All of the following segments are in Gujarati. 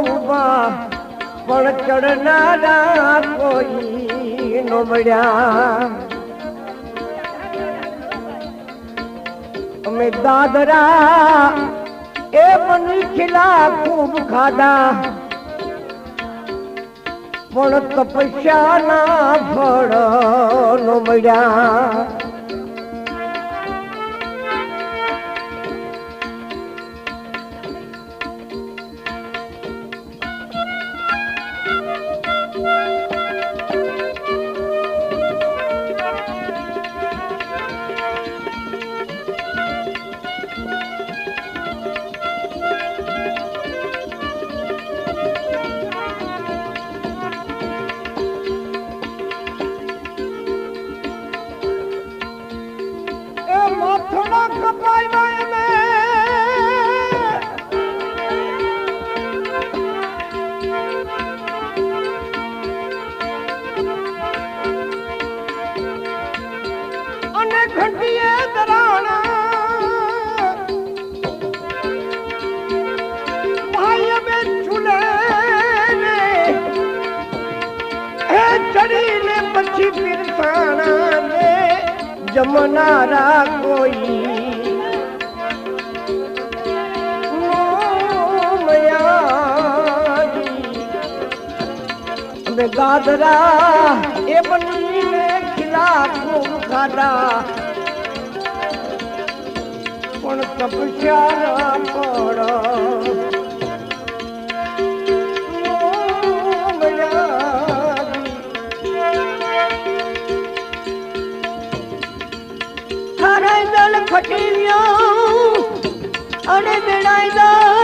ઊભા પણ ચડનારા કોઈ નો મળ્યા. અમે દાદરા એ મનુખીલા ખૂબ ખાધા, પણ તપસ્યાના ફળ નો મળ્યા. દાદરા એ બનીને ખીલા ખૂબ ખાધા પણ તપસ્યા ના પડ ખટી અને બેડાઈ દો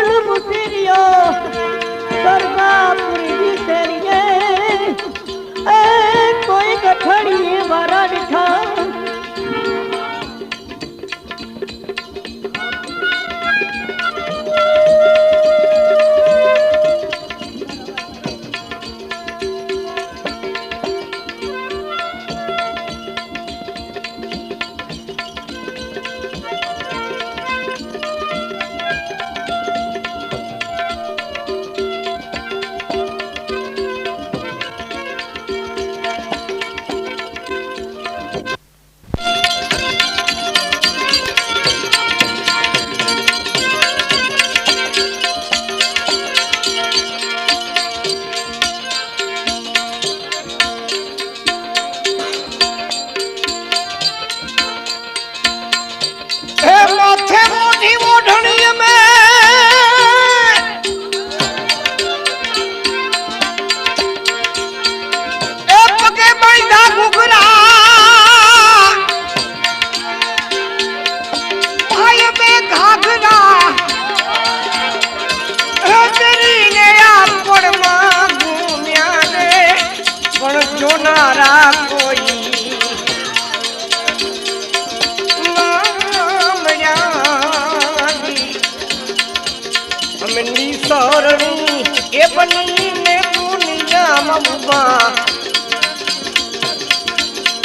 રમવા.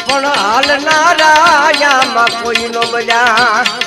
પણ હાલ નારાયામાં કોઈનો બજા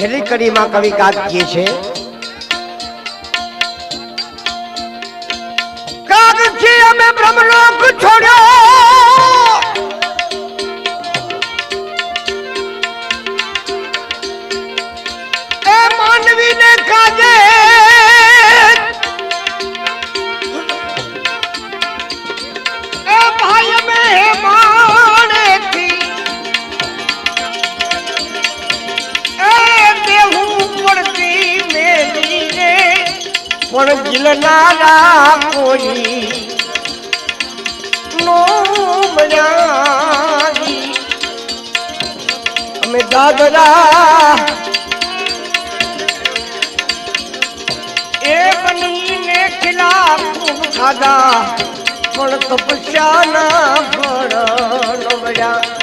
છેલ્લી કડીમાં કવિ ગાદ કહે છે. દાદા પણ તપસ્યા ના ફળ નવડ્યા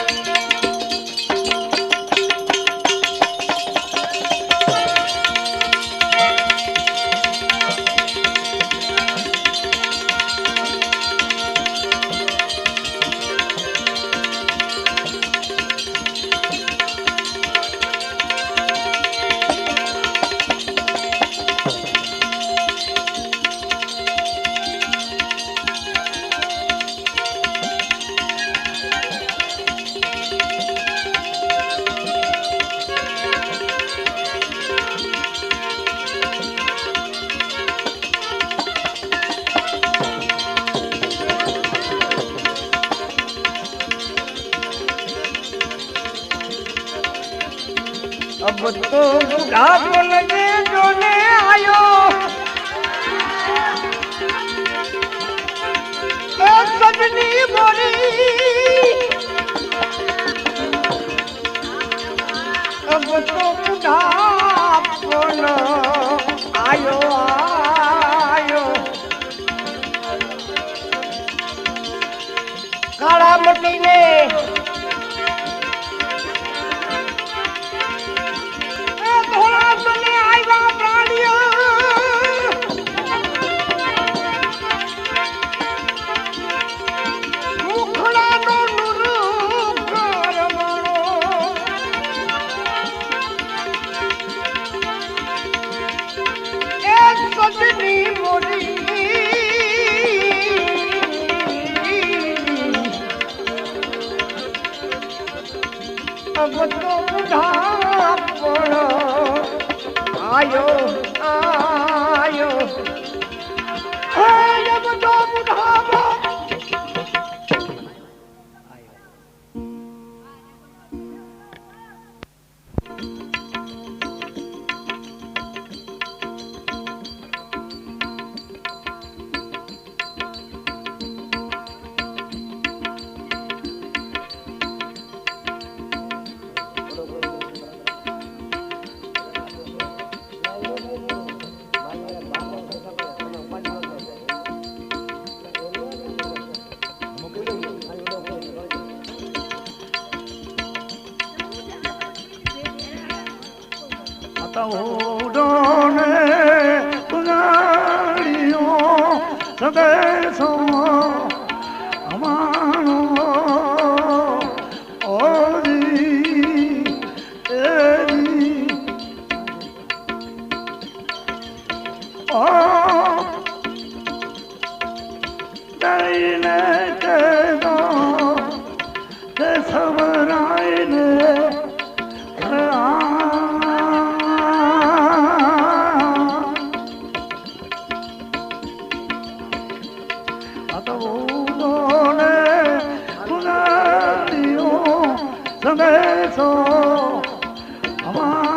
પત્તો ગુડા બોલને જોને આયો. એ સજની બોરી પત્તો ગુડા સદૈ સુમો نگه چئو اما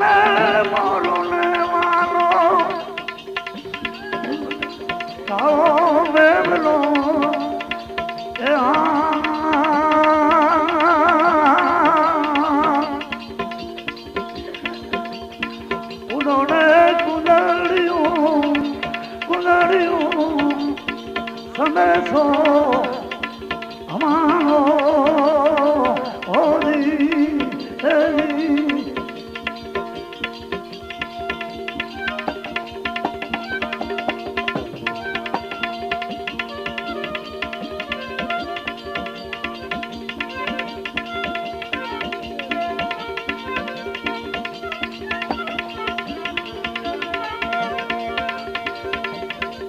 来，不如。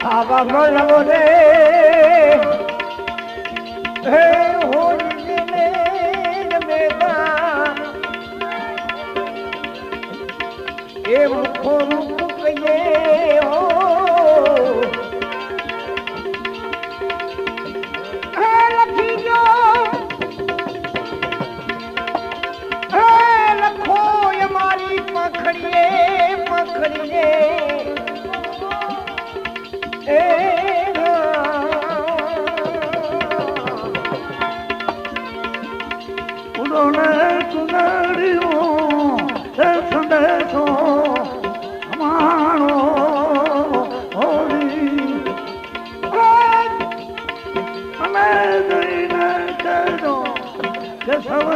આવા મળો રે હે હોલને મેદા એ મુખો રૂપ ਦੇ ਨਾ ਕਰੋ ਜੇ ਸਭ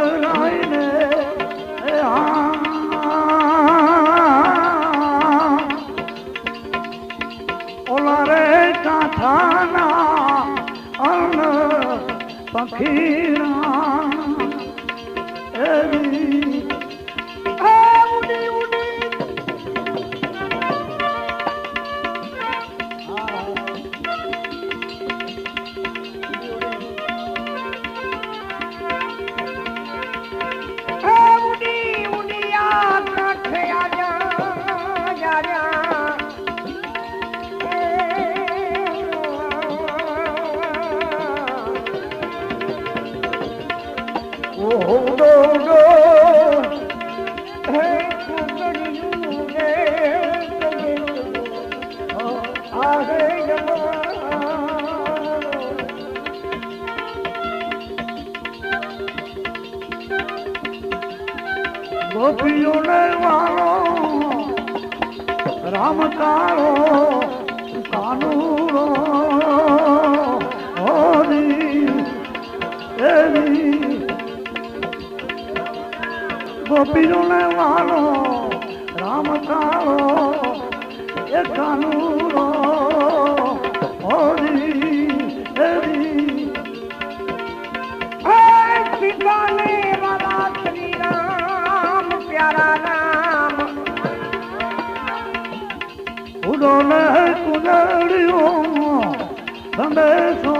संदेशों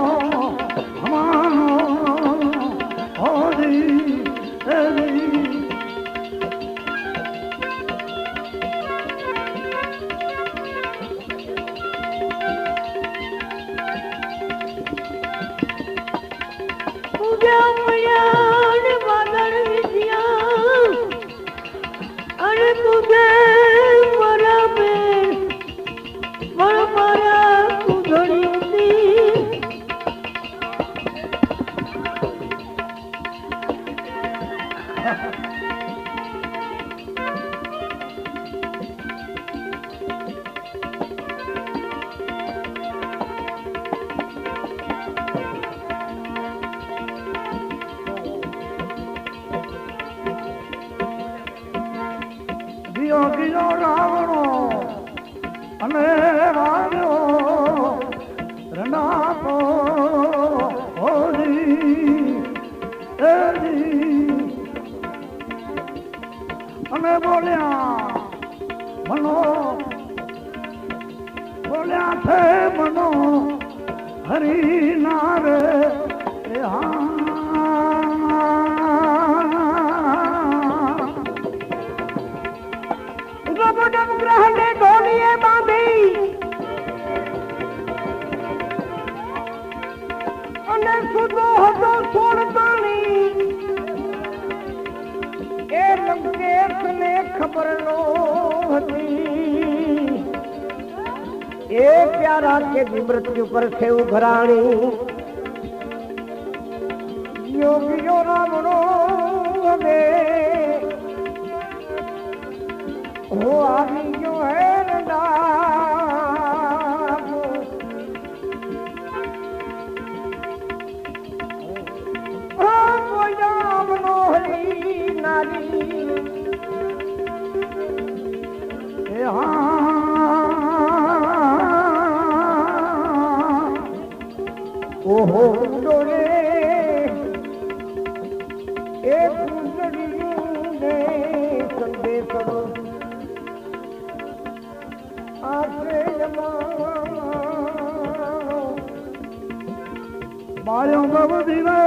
દિયો ગિયો રાવણો. અને પરણો હતી. એ પ્યારા કે મૃત્યુ પર છે ઉઘરાણી યોગીઓ રામણો હવે હો આવી ગયો હે ઓહો ડોલે એ કુંડળીયું ને સંદેશો આશરે જમાનો બાયો બબ દિવે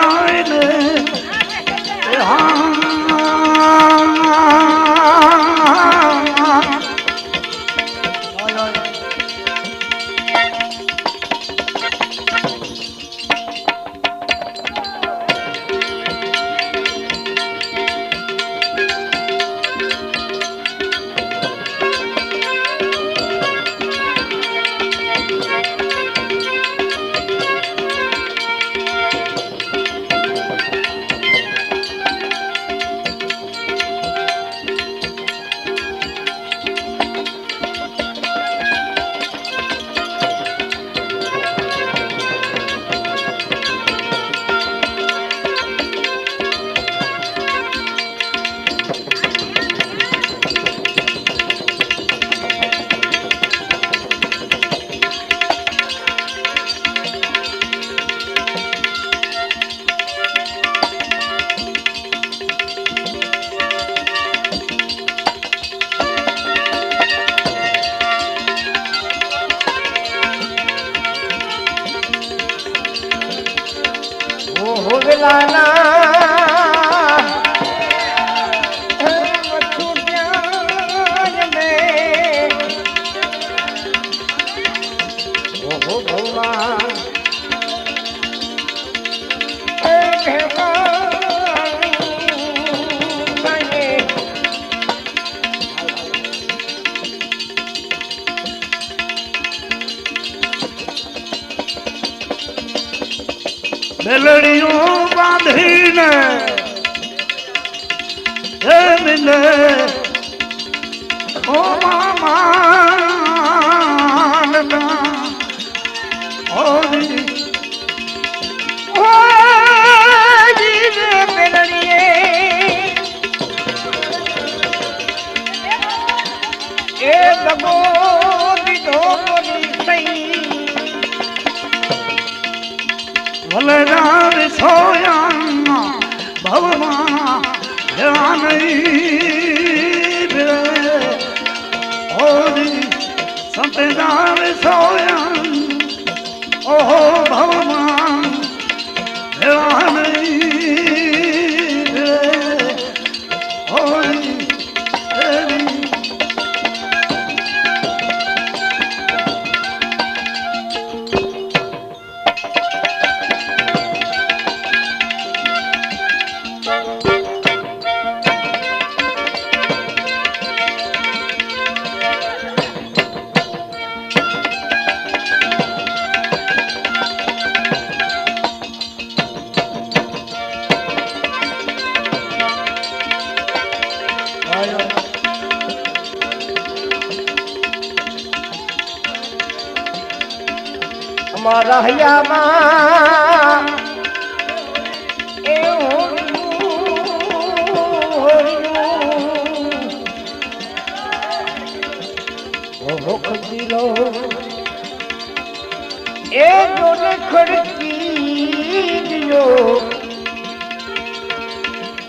મિલે ઓ મામા ઓરી સઈ વલરાવ સોયા ધ્યાન રે ઓરી સંતદાર સોયા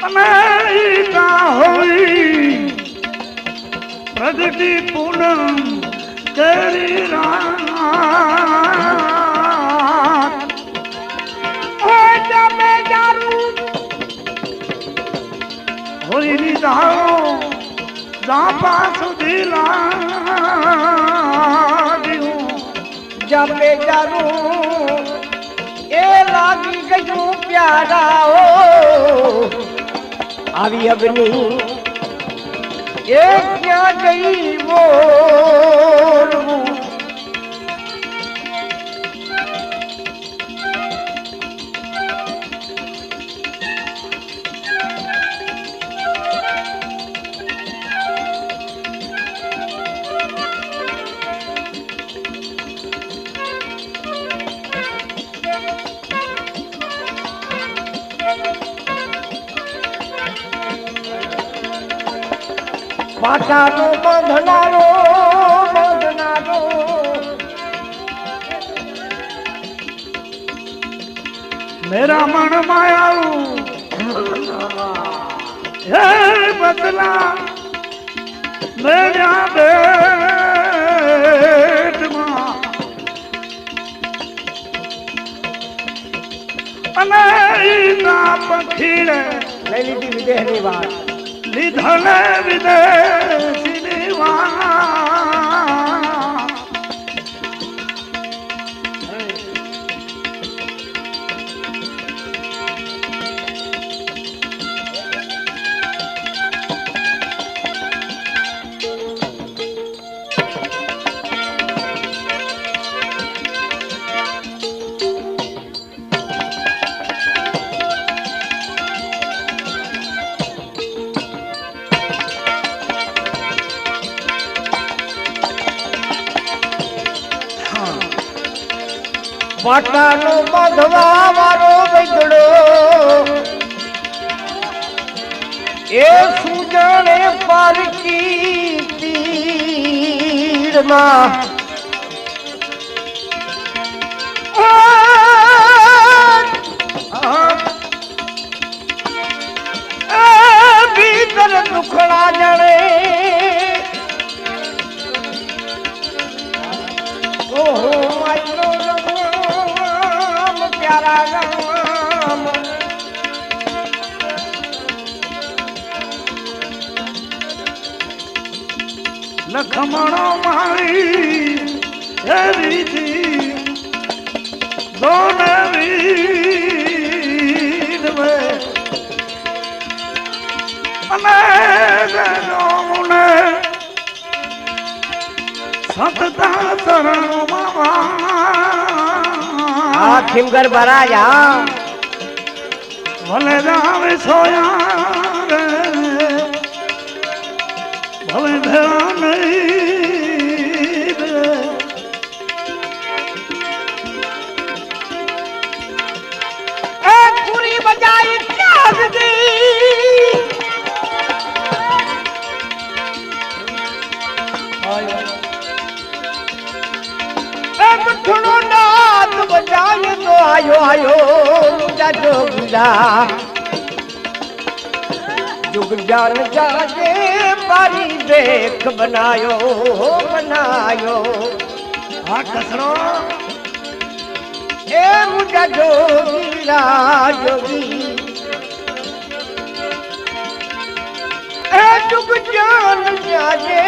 અમેરિકા હોઈ પ્રગતિ પૂનમ કરી રાત. ઓ જમે જારું. હોઈ નિધારો દાપા સુધી લાગ્યું જમે જારું. એ લાગી ગયું પ્યારા ઓ આવી અગ્નિ. એ ક્યાં ગઈ બોલવું પાટાનો બંધનારો બંધનારો. મેરા મન માયાવું હે બદલા, મેરા બેટમાં. અને ઈના પખીડે લઈ લીધી વિદેહની વાત. বিধান বিদেশ। પાટાનો બાંધવા મારો બગડો એ સુજણે પારકી તીરમાં ભીમગર ભરા જાઓ મને રામ સોયા. આયો આયો જાજો ગુજા જુગ જાન જાજે મારી દેખ બનાયો બનાયો. આ કસરો એ મુજા જોગીરા જોગી. એ જુગ જાન જાજે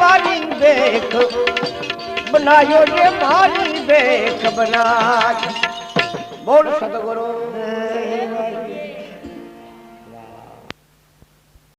મારી દેખ બનાયો જે મારી દેખ બનાય. বল শতগুরু